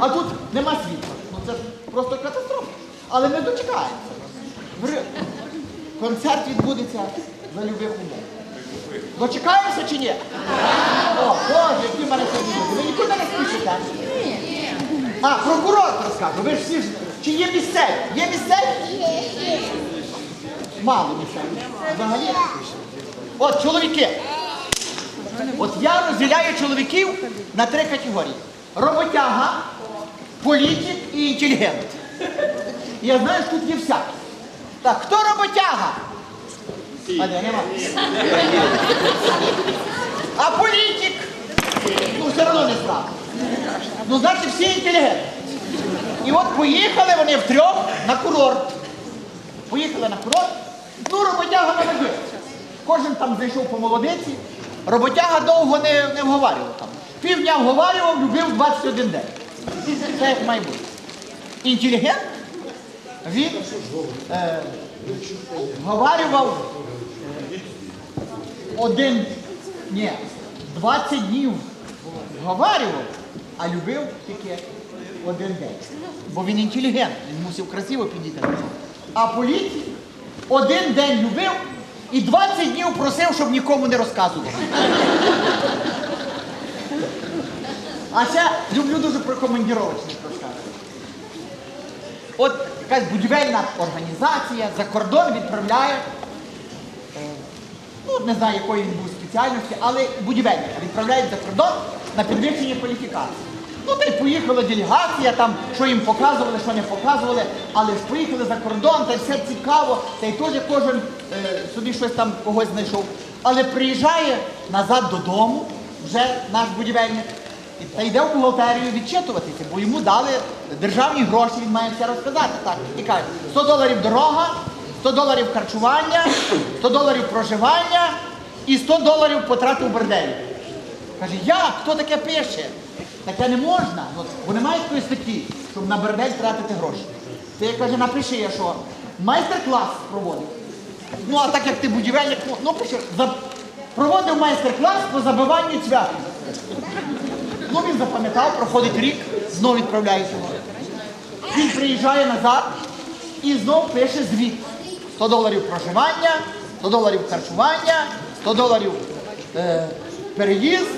А тут нема світла. Ну це ж просто катастрофа. Але ми дочекаємося. Концерт відбудеться за любих умов. Дочекаємося чи ні? О, Боже, які мене сьогодні. Ви нікуди не спішите? А, прокурор розкажу. Ви ж всі ж. Чи є місцеві? Є місцеві? Мало місцеві. Взагалі. От чоловіки. От я розділяю чоловіків на три категорії: роботяга, політик і інтелігент. Я знаю, що тут є всякі. Так, хто роботяга? А де нема? А політик? Ну, все одно не справа. Ну, значить, всі інтелігентні. І от поїхали вони втрьох на курорт. Поїхали на курорт. Ну, роботяга на воді. Кожен там зайшов по молодиці. Роботяга довго не, не вговарював там. Півдня вговарював, любив 21 день. Це як має. Інтелігент, він е, вговарював е, один, ні, 20 днів вговарював, а любив тільки один день. Бо він інтелігент, він мусив красиво підійти. А політик один день любив і 20 днів просив, щоб нікому не розказував. А ще люблю дуже про командіровочних розказувати. От якась будівельна організація за кордон відправляє, е, ну не знаю, якої він був спеціальності, але будівельника відправляють за кордон на підвищення кваліфікації. Ну та й поїхала делегація, там, що їм показували, що не показували, але ж поїхали за кордон, та все цікаво, та й теж кожен е, собі щось там когось знайшов. Але приїжджає назад додому, вже наш будівельник, та йде в бухгалтерію відчитуватися, бо йому дали державні гроші, він має все розказати. Так, і каже, 100 доларів дорога, 100 доларів харчування, 100 доларів проживання і 100 доларів потратив в борделі. Каже, як? Хто таке пише? Таке не можна. Бо немає такої статті, щоб на бордель тратити гроші. Ти каже, напиши, що майстер-клас проводив. Ну, а так як ти будівельник, ну, ну пиши, проводив майстер-клас по забиванню цвяхів. Ну він запам'ятав, проходить рік, знову відправляють його. Він приїжджає назад і знов пише звіт. 100 доларів проживання, 100 доларів харчування, 100 доларів е, переїзд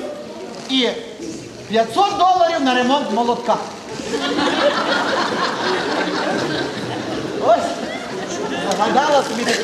і 500 доларів на ремонт молотка. Ось, загадала собі такі